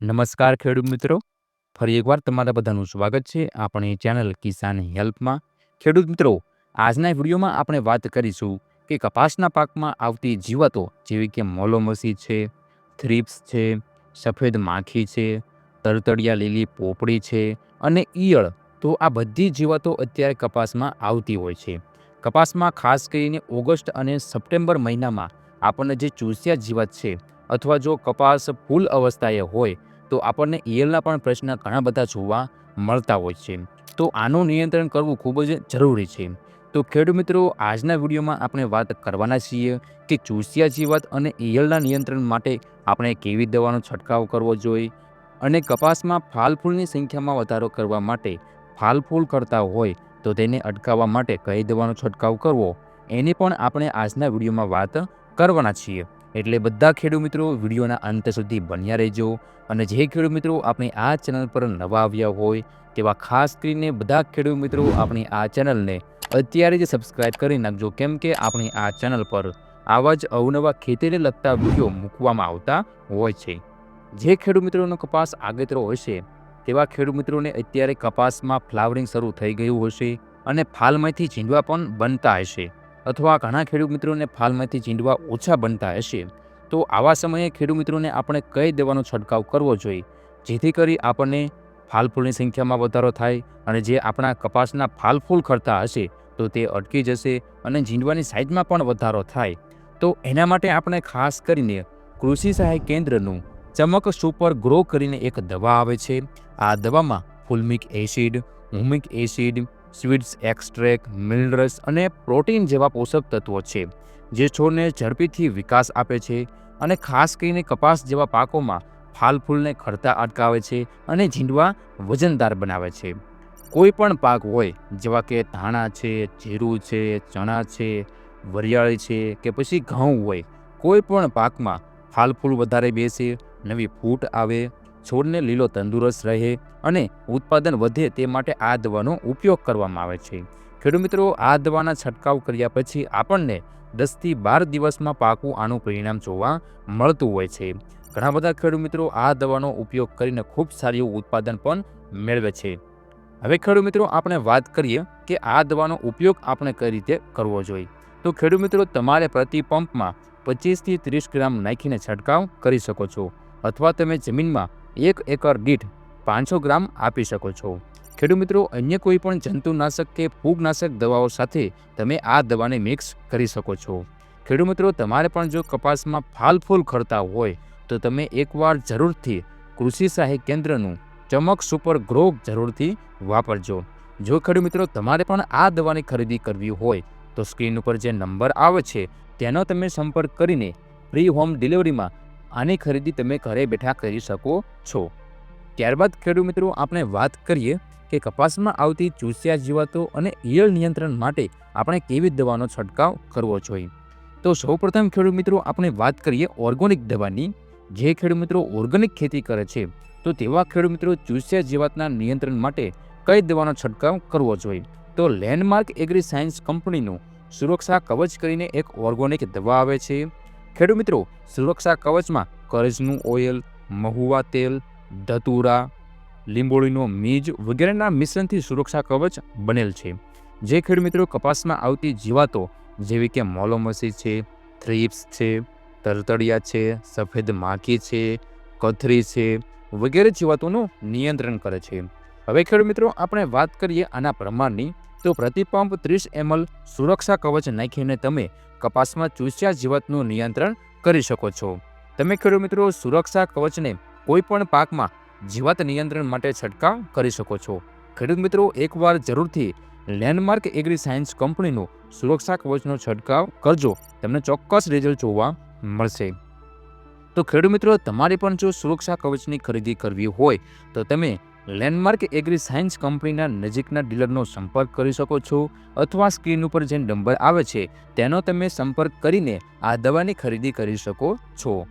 નમસ્કાર ખેડૂત મિત્રો. ફરી એકવાર તમારા બધાનું સ્વાગત છે આપણી ચેનલ કિસાન હેલ્પમાં. ખેડૂત મિત્રો, આજના વિડીયોમાં આપણે વાત કરીશું કે કપાસના પાકમાં આવતી જીવાતો જેવી કે મોલોમસી છે, થ્રિપ્સ છે, સફેદ માખી છે, તરતડિયા લીલી પોપડી છે અને ઈયળ, તો આ બધી જીવાતો અત્યારે કપાસમાં આવતી હોય છે. કપાસમાં ખાસ કરીને ઓગસ્ટ અને સપ્ટેમ્બર મહિનામાં આપણને જે ચૂસિયા જીવાત છે અથવા જો કપાસ ફૂલ અવસ્થાએ હોય તો આપણને ઈયળના પણ પ્રશ્ન ઘણા બધા જોવા મળતા હોય છે. તો આનું નિયંત્રણ કરવું ખૂબ જ જરૂરી છે. તો ખેડૂત મિત્રો, આજના વિડીયોમાં આપણે વાત કરવાના છીએ કે ચૂસિયા જીવાત અને ઈયળના નિયંત્રણ માટે આપણે કેવી દવાનો છંટકાવ કરવો જોઈએ અને કપાસમાં ફાલ ફૂલની સંખ્યામાં વધારો કરવા માટે ફાલ ફૂલ કરતા હોય તો તેને અટકાવવા માટે કઈ દવાનો છંટકાવ કરવો? એની પણ આપણે આજના વિડીયોમાં વાત કરવાના છીએ. એટલે બધા ખેડૂત મિત્રો વિડીયોના અંત સુધી બન્યા રહેજો. અને જે ખેડૂત મિત્રો આપણે આ ચેનલ પર નવા આવ્યા હોય, તેવા ખાસ કરીને બધા ખેડૂત મિત્રો આપણી આ ચેનલને અત્યારે જ સબસ્ક્રાઇબ કરી નાખજો. કેમ કે આપણી આ ચેનલ પર આવા જ અવનવા ખેતીને લગતા વીડિયો મૂકવામાં આવતા હોય છે. જે ખેડૂત મિત્રોનો કપાસ આગેતરો હશે તેવા ખેડૂત મિત્રોને અત્યારે કપાસમાં ફ્લાવરિંગ શરૂ થઈ ગયું હશે અને ફાલમાંથી ઝીંડવા પણ બનતા હશે. અથવા ઘણા ખેડૂત મિત્રોને ફાલમાંથી ચીંડવા ઓછા બનતા હશે, તો આવા સમયે ખેડૂત મિત્રોને આપણે કઈ દવાનો છંટકાવ કરવો જોઈએ? જેથી કરી આપણને ફાલફૂલની સંખ્યામાં વધારો થાય અને જે આપણા કપાસના ફાલફૂલ ખરતા હશે, તો તે અટકી જશે અને ઝીંડવાની સાઇઝમાં પણ વધારો થાય. તો એના માટે આપણે ખાસ કરીને કૃષિ સહાય કેન્દ્રનું ચમક સુપર ગ્રો કરીને એક દવા આવે છે. આ દવામાં fulvic acid humic acid seaweeds extract minerals અને પ્રોટીન જેવા પોષક તત્વો છે, જે છોડને ઝડપીથી વિકાસ આપે છે અને ખાસ કરીને કપાસ જેવા પાકોમાં ફાલ ફૂલને ખરતા અટકાવે છે અને ઝીંડવા વજનદાર બનાવે છે. કોઈ પણ પાક હોય, જેવા કે ધાણા છે, જીરું છે, ચણા છે, વરિયાળી છે કે પછી ઘઉં હોય, કોઈ પણ પાકમાં ફાલ ફૂલ વધારે બેસે, નવી ફૂટ આવે છોડને લીલો તંદુરસ્ત રહે અને ઉત્પાદન વધે તે માટે આ દવાનો ઉપયોગ કરવામાં આવે છે. ખેડૂત મિત્રો, આ દવાના છંટકાવ કર્યા પછી આપણને દસથી બાર દિવસમાં પાકું આનું પરિણામ જોવા મળતું હોય છે. ઘણા બધા ખેડૂત મિત્રો આ દવાનો ઉપયોગ કરીને ખૂબ સારું ઉત્પાદન પણ મેળવે છે. હવે ખેડૂત મિત્રો, આપણે વાત કરીએ કે આ દવાનો ઉપયોગ આપણે કઈ રીતે કરવો જોઈએ. તો ખેડૂત મિત્રો, તમારે પ્રતિ પંપમાં પચીસથી ત્રીસ ગ્રામ નાખીને છંટકાવ કરી શકો છો. અથવા તમે જમીનમાં એક એકર દીઠ પાંચસો ગ્રામ આપી શકો છો. ખેડૂત મિત્રો, અન્ય કોઈ પણ જંતુનાશક કે ફૂગનાશક દવાઓ સાથે તમે આ દવાને મિક્સ કરી શકો છો. ખેડૂત મિત્રો, તમારે પણ જો કપાસમાં ફાલ ફૂલ ખરતા હોય, તો તમે એકવાર જરૂરથી કૃષિ સહાય કેન્દ્રનું ચમક સુપર ગ્રો જરૂરથી વાપરજો. જો ખેડૂત મિત્રો, તમારે પણ આ દવાની ખરીદી કરવી હોય, તો સ્ક્રીન ઉપર જે નંબર આવે છે, તેનો તમે સંપર્ક કરીને ફ્રી હોમ ડિલિવરીમાં આની ખરીદી તમે ઘરે બેઠા કરી શકો છો. ત્યારબાદ ખેડૂત મિત્રો, આપણે વાત કરીએ કે કપાસમાં આવતી ચૂસિયા જીવાતો અને ઈયળ નિયંત્રણ માટે આપણે કેવી દવાનો છંટકાવ કરવો જોઈએ? તો સૌપ્રથમ ખેડૂત મિત્રો, આપણે વાત કરીએ ઓર્ગોનિક દવાની. જે ખેડૂત મિત્રો ઓર્ગેનિક ખેતી કરે છે, તો તેવા ખેડૂત મિત્રો ચૂસિયા જીવાતના નિયંત્રણ માટે કઈ દવાનો છંટકાવ કરવો જોઈએ? તો લેન્ડમાર્ક એગ્રી સાયન્સ કંપનીનું સુરક્ષા કવચ કરીને એક ઓર્ગોનિક દવા આવે છે. ખેડૂત મિત્રો, સુરક્ષા કવચમાં કરજનું ઓઇલ, મહુવા તેલ, ધતુરા, લીંબોળીનો મીજ વગેરેના મિશ્રણથી સુરક્ષા કવચ બનેલ છે. જે ખેડૂત મિત્રો કપાસમાં આવતી જીવાતો, જેવી કે મોલોમસી છે, થ્રીપ્સ છે, તરતડિયા છે, સફેદ માખી છે, કથરી છે, વગેરે જીવાતોનું નિયંત્રણ કરે છે. હવે ખેડૂત મિત્રો, આપણે વાત કરીએ આના પ્રમાણની તો પ્રતિ પંપ ત્રીસ એમએલ સુરક્ષા કવચ નાખીને તમે કપાસમાં ચૂસ્યા જીવાતનું નિયંત્રણ કરી શકો છો. તમે ખેડૂત મિત્રો સુરક્ષા કવચને કોઈપણ પાકમાં જીવાત નિયંત્રણ માટે છંટકાવ કરી શકો છો. ખેડૂત મિત્રો, એકવાર જરૂરથી લેન્ડમાર્ક એગ્રી સાયન્સ કંપનીનું સુરક્ષા કવચનો છંટકાવ કરજો. તમને ચોક્કસ રિઝલ્ટ જોવા મળશે. તો ખેડૂત મિત્રો, તમારે પણ જો સુરક્ષા કવચની ખરીદી કરવી હોય, તો તમે લેન્ડમાર્ક એગ્રી સાયન્સ કંપનીના નજીકના ડીલરનો સંપર્ક કરી શકો છો અથવા સ્ક્રીન ઉપર જે નંબર આવે છે, તેનો તમે સંપર્ક કરીને આ દવાની ખરીદી કરી શકો છો.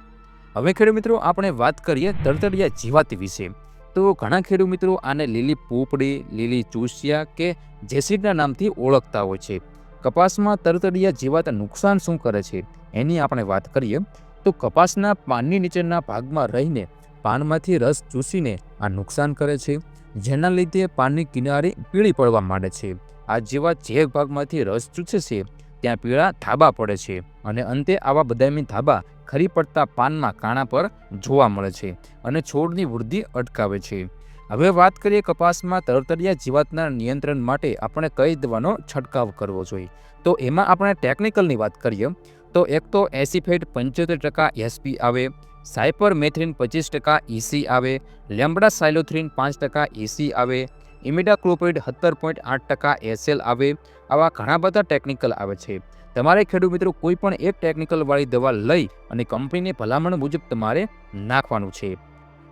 હવે ખેડૂત મિત્રો, આપણે વાત કરીએ તરતડિયા જીવાત વિશે. તો ઘણા ખેડૂત મિત્રો આને લીલી પોપડી, લીલી ચૂસિયા કે જેસીડના નામથી ઓળખતા હોય છે. કપાસમાં તરતડિયા જીવાત નુકસાન શું કરે છે, એની આપણે વાત કરીએ. તો કપાસના પાનની નીચેના ભાગમાં રહીને પાનમાંથી રસ ચૂસીને આ નુકસાન કરે છે, જેના લીધે પાનની કિનારી પીળી પડવા માંડે છે. આ જેવા જે ભાગમાંથી રસ ચૂસે છે, ત્યાં પીળા ધાબા પડે છે અને અંતે આવા બદામી ધાબા ખરી પડતા પાનમાં કાણા પર જોવા મળે છે અને છોડની વૃદ્ધિ અટકાવે છે. હવે વાત કરીએ કપાસમાં તરતરિયા જીવાતના નિયંત્રણ માટે આપણે કઈ દવાનો છંટકાવ કરવો જોઈએ. તો એમાં આપણે ટેકનિકલની વાત કરીએ, તો એક તો એસીફેટ પંચોતેર ટકા એસપી આવે સાયપર મેથ્રિન પચીસ ટકા ઇસી આવે, લેમ્બડા સાયલોથ્રિન પાંચ ટકા ઇસી આવે ઇમિડાક્લોપ્રિડ સત્તર પોઈન્ટ આઠ ટકા એસએલ આવે, આવા ઘણા બધા ટેકનિકલ આવે છે. તમારે ખેડૂત મિત્રો કોઈ પણ એક ટેકનિકલવાળી દવા લઈ અને કંપનીની ભલામણ મુજબ તમારે નાખવાનું છે.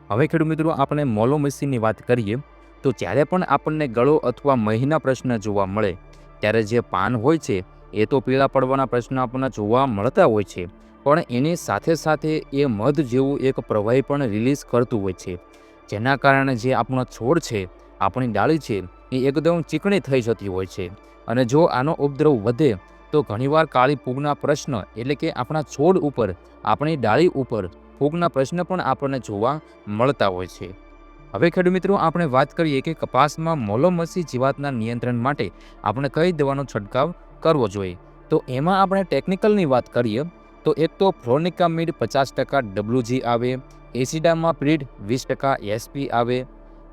હવે ખેડૂત મિત્રો આપણે મોલોમેસીની વાત કરીએ, તો જ્યારે પણ આપણને ગળો અથવા મહીના પ્રશ્ન જોવા મળે, ત્યારે જે પાન હોય છે, એ તો પીળા પડવાના પ્રશ્ન આપણને જોવા મળતા હોય છે. પણ એની સાથે સાથે એ મધ જેવું એક પ્રવાહી પણ રિલીઝ કરતું હોય છે. જેના કારણે જે આપણો છોડ છે, આપણી ડાળી છે, એ એકદમ ચીકણી થઈ જતી હોય છે. અને જો આનો ઉપદ્રવ વધે, તો ઘણીવાર કાળી ફૂગના પ્રશ્ન એટલે કે આપણા છોડ ઉપર, આપણી ડાળી ઉપર ફૂગના પ્રશ્ન પણ આપણને જોવા મળતા હોય છે. હવે ખેડૂત મિત્રો, આપણે વાત કરીએ કે કપાસમાં મોલોમસી જીવાતના નિયંત્રણ માટે આપણે કઈ દવાનો છંટકાવ કરવો જોઈએ? તો એમાં આપણે ટેકનિકલની વાત કરીએ. તો એક તો ફ્લોનિકામિડ પચાસ ટકા ડબ્લ્યુજી આવે, એસિડામાં પ્રીડ વીસ ટકા એસપી આવે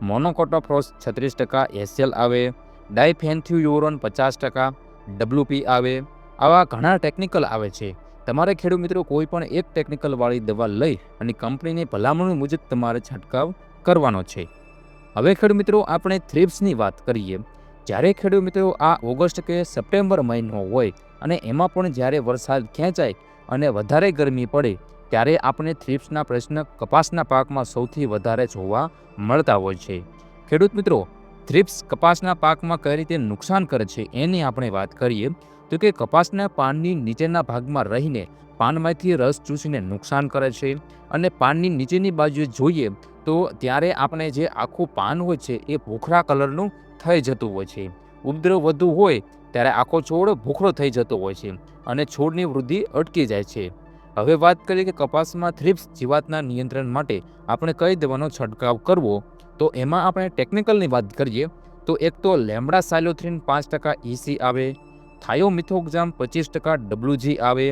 મોનોકોટોફ્રોસ છત્રીસ ટકા એસએલ આવે, ડાયફેન્થ્યુયુરોન પચાસ ટકા ડબલ્યુપી આવે, આવા ઘણા ટેકનિકલ આવે છે. તમારે ખેડૂત મિત્રો કોઈ પણ એક ટેકનિકલવાળી દવા લઈ અને કંપનીની ભલામણ મુજબ તમારે છંટકાવ કરવાનો છે. હવે ખેડૂત મિત્રો આપણે થ્રિપ્સની વાત કરીએ. જ્યારે ખેડૂત મિત્રો આ ઓગસ્ટ કે સપ્ટેમ્બર મહિનો હોય અને એમાં પણ જ્યારે વરસાદ ખેંચાય અને વધારે ગરમી પડે, ત્યારે આપણે થ્રિપ્સના પ્રશ્ન કપાસના પાકમાં સૌથી વધારે જોવા મળતા હોય છે. ખેડૂત મિત્રો, થ્રિપ્સ કપાસના પાકમાં કઈ રીતે નુકસાન કરે છે એની આપણે વાત કરીએ, તો કે કપાસના પાનની નીચેના ભાગમાં રહીને પાનમાંથી રસ ચૂસીને નુકસાન કરે છે અને પાનની નીચેની બાજુએ જોઈએ, તો ત્યારે આપણે જે આખું પાન હોય છે એ ભૂખરા કલરનું થઈ જતું હોય છે. ઉપદ્રવ વધુ હોય ત્યારે આખો છોડ ભૂખરો થઈ જતો હોય છે અને છોડની વૃદ્ધિ અટકી જાય છે. હવે વાત કરીએ કે કપાસમાં થ્રિપ્સ જીવાતના નિયંત્રણ માટે આપણે કઈ દવાનો છંટકાવ કરવો? તો એમાં આપણે ટેકનિકલની વાત કરીએ, તો એક તો લેમડા સાયલોથ્રિન પાંચ ટકા ઇસી આવે, થાયોમિથોક્ઝામ પચીસ ટકા ડબલ્યુજી આવે,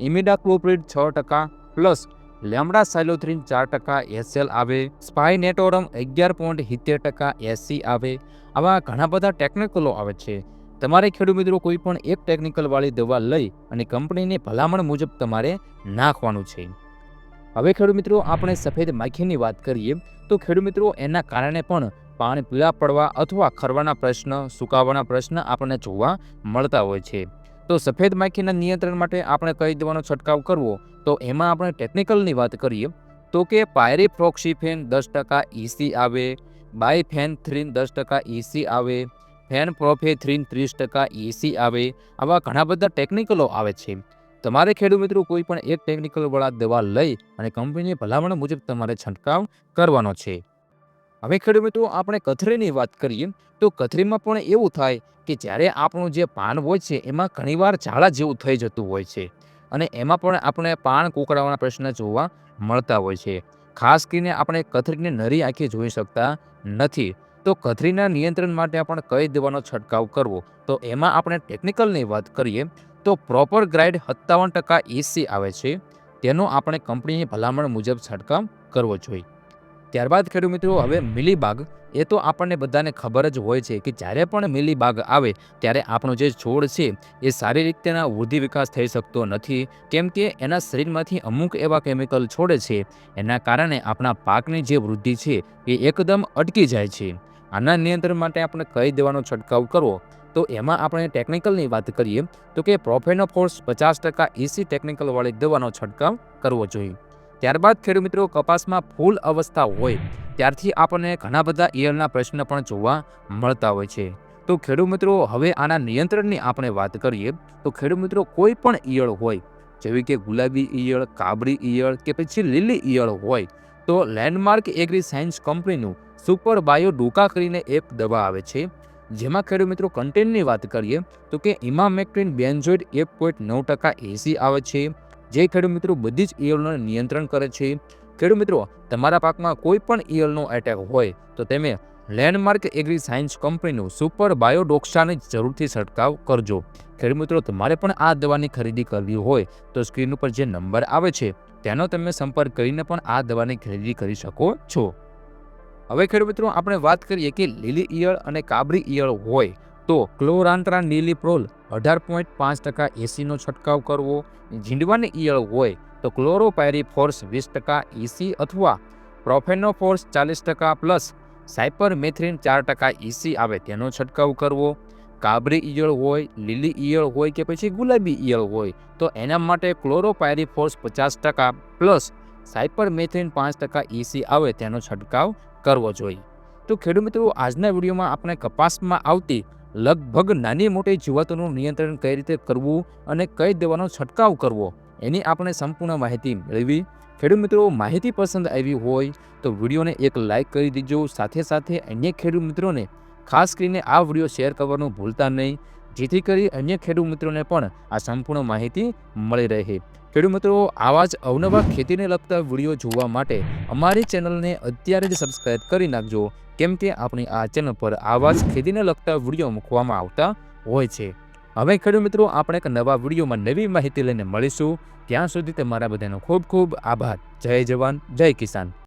ઇમિડાક્લોપ્રિડ છ ટકા, પ્લસ લેમડા સાયલોથ્રિન ચાર ટકા એસએલ આવે, સ્પાઇનેટોરમ અગિયાર પોઈન્ટ સિત્તેર ટકા એસસી આવે, આવા ઘણા બધા ટેકનિકલો આવે છે. તમારે ખેડૂત મિત્રો કોઈ પણ એક ટેકનિકલવાળી દવા લઈ અને કંપનીની ભલામણ મુજબ તમારે નાખવાનું છે. હવે ખેડૂત મિત્રો, આપણે સફેદ માખીની વાત કરીએ, તો ખેડૂત મિત્રો, એના કારણે પણ પાન પીળા પડવા અથવા ખરવાના પ્રશ્ન, સુકાવાના પ્રશ્ન આપણને જોવા મળતા હોય છે. તો સફેદ માખીના નિયંત્રણ માટે આપણે કઈ દવાનો છંટકાવ કરવો? તો એમાં આપણે ટેકનિકલની વાત કરીએ, તો કે પાયરીફ્રોક્સીફેન દસ ટકા ઇસી આવે, બાયફેનથ્રીન દસ ટકા ઇસી આવે ફેન પ્રોફેથ્રીન ત્રીસ ટકા એસી આવે, આવા ઘણા બધા ટેકનિકલો આવે છે. તમારે ખેડૂત મિત્રો કોઈ પણ એક ટેકનિકલવાળા દવા લઈ અને કંપનીની ભલામણ મુજબ તમારે છંટકાવ કરવાનો છે. હવે ખેડૂત મિત્રો, આપણે કથરીની વાત કરીએ, તો કથરીમાં પણ એવું થાય કે જ્યારે આપણું જે પાન હોય છે, એમાં ઘણીવાર ઝાડા જેવું થઈ જતું હોય છે. અને એમાં પણ આપણે પાન કુકડાવાના પ્રશ્ન જોવા મળતા હોય છે. ખાસ કરીને આપણે કથરીને નરી આંખે જોઈ શકતા નથી. તો કથરીના નિયંત્રણ માટે આપણે કઈ દવાનો છંટકાવ કરવો? તો એમાં આપણે ટેકનિકલની વાત કરીએ, તો પ્રોપર ગ્રાઇડ સત્તાવન ટકા એસી આવે છે. તેનો આપણે કંપનીની ભલામણ મુજબ છંટકાવ કરવો જોઈએ. ત્યારબાદ ખેડૂત મિત્રો, હવે મિલીબાગ. એ તો આપણને બધાને ખબર જ હોય છે કે જ્યારે પણ મિલીબાગ આવે, ત્યારે આપણો જે છોડ છે, એ સારી રીતેના વૃદ્ધિ વિકાસ થઈ શકતો નથી. કેમ કે એના શરીરમાંથી અમુક એવા કેમિકલ છોડે છે, એના કારણે આપણા પાકની જે વૃદ્ધિ છે, એ એકદમ અટકી જાય છે. આના નિયંત્રણ માટે આપણે કઈ દેવાનો છંટકાવ કરવો? તો એમાં આપણે ટેકનિકલની વાત કરીએ, તો કે પ્રોફેનોફોર્સ પચાસ ટકા એસી ટેકનિકલવાળી દવાનો છંટકાવ કરવો જોઈએ. ત્યારબાદ ખેડૂત મિત્રો કપાસમાં ફૂલ અવસ્થા હોય, ત્યારથી આપણને ઘણા બધા ઈયળના પ્રશ્ન પણ જોવા મળતા હોય છે. તો ખેડૂત મિત્રો, હવે આના નિયંત્રણની આપણે વાત કરીએ, તો ખેડૂત મિત્રો કોઈ પણ ઈયળ હોય, જેવી કે ગુલાબી ઈયળ કાબરી ઈયળ કે પછી લીલી ઈયળ હોય તો લેન્ડમાર્ક એગ્રી સાયન્સ કંપનીનું સુપર બાયો ડોકા કરીને એક દવા આવે છે. જેમાં ખેડૂત મિત્રો કન્ટેન્ટની વાત કરીએ તો કે ઇમામેક્ટિન બેન્ઝોઇડ એક પોઈન્ટ નવ ટકા એસી આવે છે. જે ખેડૂત મિત્રો બધી જ ઈયળોને નિયંત્રણ કરે છે. ખેડૂત મિત્રો, તમારા પાકમાં કોઈ પણ ઈયળનો એટેક હોય તો તમે લેન્ડમાર્ક એગ્રી સાયન્સ કંપનીનું સુપર બાયોડોક્સાને જરૂરથી છંટકાવ કરજો. ખેડૂત મિત્રો, તમારે પણ આ દવાની ખરીદી કરવી હોય તો સ્ક્રીન ઉપર જે નંબર આવે છે, તેનો તમે સંપર્ક કરીને પણ આ દવાની ખરીદી કરી શકો છો. હવે ખેડૂત મિત્રો, આપણે વાત કરીએ કે લીલી ઈયળ અને કાબરી ઈયળ હોય તો ક્લોરાન્ટ્રા નીલીપ્રોલ અઢાર પોઈન્ટ પાંચ ટકા એસીનો છંટકાવ કરવો. ઝીંડવાની ઈયળ હોય તો ક્લોરોપાયરી ફોર્સ વીસ ટકા એસી અથવા પ્રોફેનો ફોર્સ ચાલીસ ટકા પ્લસ સાયપરમેથ્રિન ચાર ટકા ઈસી આવે તેનો છંટકાવ કરવો. કાબરી ઈયળ હોય, લીલી ઈયળ હોય કે પછી ગુલાબી ઈયળ હોય, તો એના માટે ક્લોરોપાયરીફોર્સ પચાસ ટકા પ્લસ સાયપરમેથ્રિન પાંચ ટકા ઈસી આવે તેનો છંટકાવ કરવો જોઈએ. તો ખેડૂત મિત્રો, આજના વિડીયોમાં આપણે કપાસમાં આવતી લગભગ નાની મોટી જીવાતોનું નિયંત્રણ કઈ રીતે કરવું અને કઈ દવાનો છંટકાવ કરવો, એની આપણે સંપૂર્ણ માહિતી મેળવી. ખેડૂત મિત્રો માહિતી પસંદ આવી હોય તો વિડીયોને એક લાઇક કરી દેજો. સાથે સાથે અન્ય ખેડૂત મિત્રોને ખાસ કરીને આ વીડિયો શેર કરવાનું ભૂલતા નહીં, જેથી કરી અન્ય ખેડૂત મિત્રોને પણ આ સંપૂર્ણ માહિતી મળી રહે. ખેડૂત મિત્રો, આવા જ અવનવા ખેતીને લગતા વીડિયો જોવા માટે અમારી ચેનલને અત્યારે જ સબસ્ક્રાઇબ કરી નાખજો. કેમ કે આપણી આ ચેનલ પર આવા જ ખેતીને લગતા વીડિયો મૂકવામાં આવતા હોય છે. હવે ખેડૂત મિત્રો, આપણે એક નવા વિડીયોમાં નવી માહિતી લઈને મળીશું. ત્યાં સુધી તમારા બધાનો ખૂબ ખૂબ આભાર. જય જવાન, જય કિસાન.